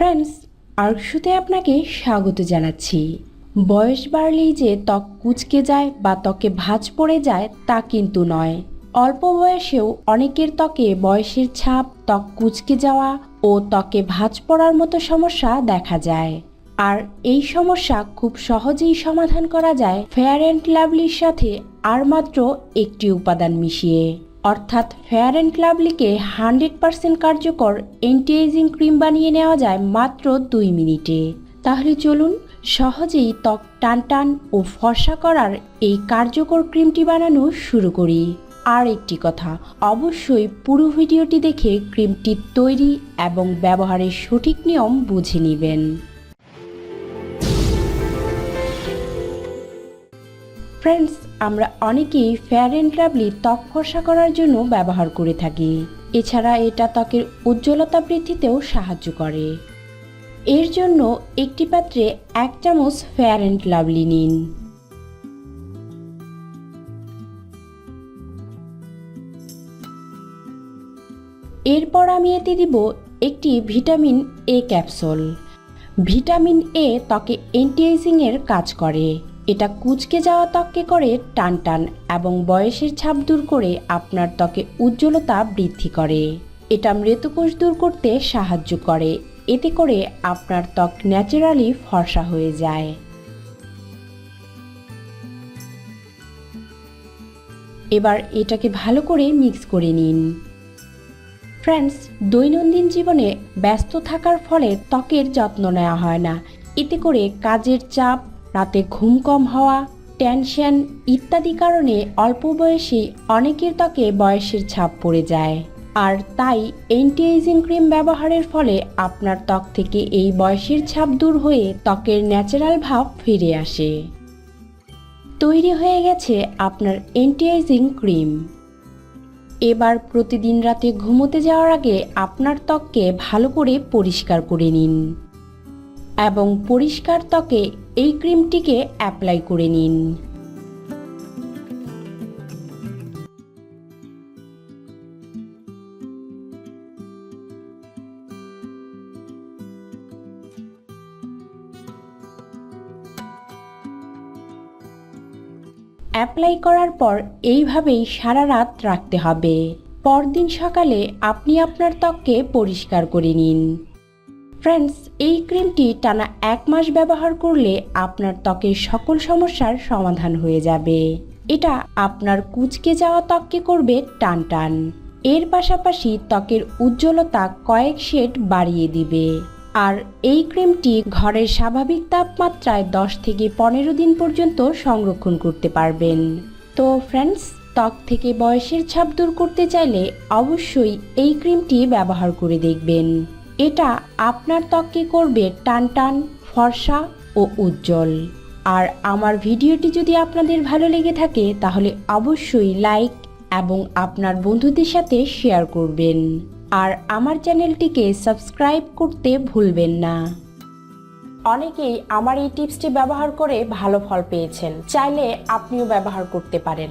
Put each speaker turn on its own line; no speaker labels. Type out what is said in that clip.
Friends আর্কশুতে আপনাকে স্বাগত জানাচ্ছি। বয়স বাড়লেই যে ত্বক কুচকে যায় বা ত্বকে ভাঁজ পড়ে যায় তা কিন্তু নয়। অল্প বয়সেও অনেকের ত্বকে বয়সের ছাপ, ত্বক কুচকে যাওয়া ও ত্বকে ভাঁজ পড়ার মতো সমস্যা দেখা যায়। আর এই সমস্যা খুব সহজেই সমাধান করা যায় ফেয়ার অ্যান্ড লাভলির সাথে, আর মাত্র একটি উপাদান মিশিয়ে। অর্থাৎ ফেয়ার অ্যান্ড লাভলিকে হান্ড্রেড পার্সেন্ট কার্যকর অ্যান্টি এজিং ক্রিম বানিয়ে নেওয়া যায় মাত্র দুই মিনিটে। তাহলে চলুন সহজেই ত্বক টান টান ও ফর্সা করার এই কার্যকর ক্রিমটি বানানো শুরু করি। আর একটি কথা, অবশ্যই পুরো ভিডিওটি দেখে ক্রিমটির তৈরি এবং ব্যবহারের সঠিক নিয়ম বুঝে নেবেন। ফ্রেন্ডস আমরা অনেকেই ফেয়ার অ্যান্ড লাভলি ত্বক ফর্সা করার জন্য ব্যবহার করে থাকি। এছাড়া এটা ত্বকের উজ্জ্বলতা বৃদ্ধিতেও সাহায্য করে। এর জন্য একটি পাত্রে এক চামচ ফেয়ার অ্যান্ড লাভলি নিন। এরপর আমি এতে দিব একটি vitamin A capsule vitamin A ত্বকে অ্যান্টিএজিংয়ের কাজ করে। এটা কুচকে যাওয়া ত্বককে করে টান টান এবং বয়সের ছাপ দূর করে আপনার ত্বকে উজ্জ্বলতা বৃদ্ধি করে। এটা মৃতকোষ দূর করতে সাহায্য করে। এতে করে আপনার ত্বক ন্যাচারালি ফর্সা হয়ে যায়। এবার এটাকে ভালো করে মিক্স করে নিন। ফ্রেন্ডস, দৈনন্দিন জীবনে ব্যস্ত থাকার ফলে ত্বকের যত্ন নেওয়া হয় না। এতে করে কাজের চাপ রাতে ঘুম কম হওয়া, টেনশন ইত্যাদি কারণে অল্প বয়সেই অনেকের ত্বকে বয়সের ছাপ পড়ে যায়। আর তাই অ্যান্টি এজিং ক্রিম ব্যবহারের ফলে আপনার ত্বক থেকে এই বয়সের ছাপ দূর হয়ে ত্বকের ন্যাচারাল ভাব ফিরে আসে। তৈরি হয়ে গেছে আপনার অ্যান্টি এজিং ক্রিম এবার প্রতিদিন রাতে ঘুমোতে যাওয়ার আগে আপনার ত্বককে ভালো করে পরিষ্কার করে নিন। এবং পরিষ্কার ত্বকে এই ক্রিমটিকে অ্যাপ্লাই করে নিন। অ্যাপ্লাই করার পর এইভাবেই সারা রাত রাখতে হবে। পরদিন সকালে আপনি আপনার ত্বককে পরিষ্কার করে নিন। ফ্রেন্ডস এই ক্রিমটি টানা এক মাস ব্যবহার করলে আপনার ত্বকের সকল সমস্যার সমাধান হয়ে যাবে। এটা আপনার কুচকে যাওয়া ত্বককে করবে টান টান এর পাশাপাশি ত্বকের উজ্জ্বলতা কয়েক শেড বাড়িয়ে দিবে। আর এই ক্রিমটি ঘরের স্বাভাবিক তাপমাত্রায় দশ থেকে পনেরো দিন পর্যন্ত সংরক্ষণ করতে পারবেন। তো ফ্রেন্ডস ত্বক থেকে বয়সের ছাপ দূর করতে চাইলে অবশ্যই এই ক্রিমটি ব্যবহার করে দেখবেন। এটা আপনার ত্বককে করবে? টান টান, ফর্সা ও উজ্জ্বল। আর আমার ভিডিওটি যদি আপনাদের ভালো লেগে থাকে, তাহলে অবশ্যই লাইক এবং আপনার বন্ধুদের সাথে শেয়ার করবেন। আর আমার চ্যানেলটিকে সাবস্ক্রাইব করতে ভুলবেন না। অনেকেই আমার এই টিপসটি ব্যবহার করে ভালো ফল পেয়েছেন। চাইলে আপনিও ব্যবহার করতে পারেন।